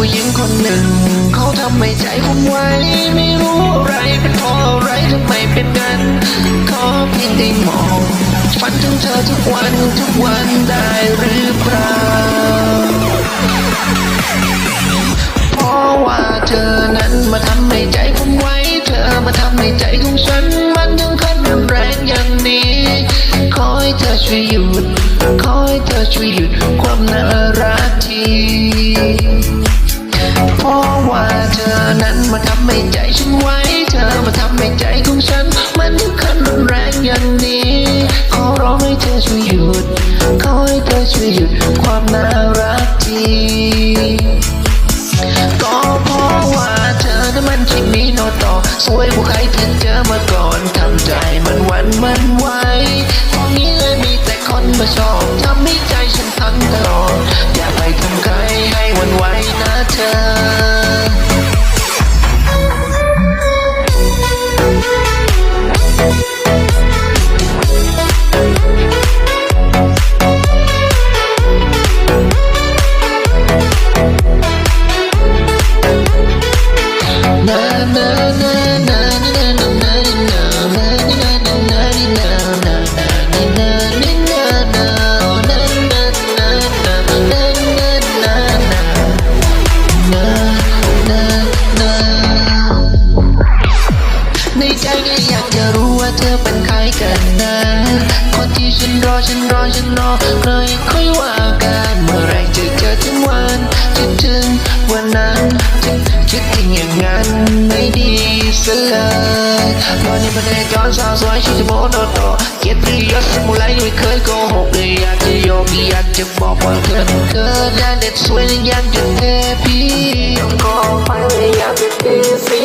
ไมให้ใจผมไว้ ไม่รู้อะไรเป็นเพราะอะไรทำไมเป็นงั้นขอเพียงได้มอง ฝันถึงเธอทุกวันทุกวันได้หรือเปล่าเพราะว่าเธอนั้นมาทำให้ใจผมไว้ เธอมาทำให้ใจของฉัน มันยังคันรุนแรงอย่างนี้ ขอให้เธอช่วยหยุด ขอให้เธอช่วยหยุดความน่ารักที่ มาทำให้ใจฉันไว้ เธอมาทำให้ใจของฉัน มันยังคันรุนแรงอย่างนี้ ขอร้องให้เธอช่วยหยุด ขอให้เธอช่วยหยุดความน่ารักทีก็เพราะว่าเธอนั้นมันที่มีโนต่อสวย ฉันรอฉันรอฉันรอเลยค่อยว่ากันเมื่อไรจะเจอถึงวันคิดถึงวันนั้นคิดคิดถึงอย่างนั้นไม่ดีซะเลยวันนี้ประเทศย้อนสาวสวยชื่อจะโมโนโตเกียรติยศสมุไรไม่เคยโกหกเลยอยากจะโยกอยากจะบอกว่าเธอเธอได้เด็ดสวยและยังจะเทพี่ยังก็ไปเลยอยากจะเท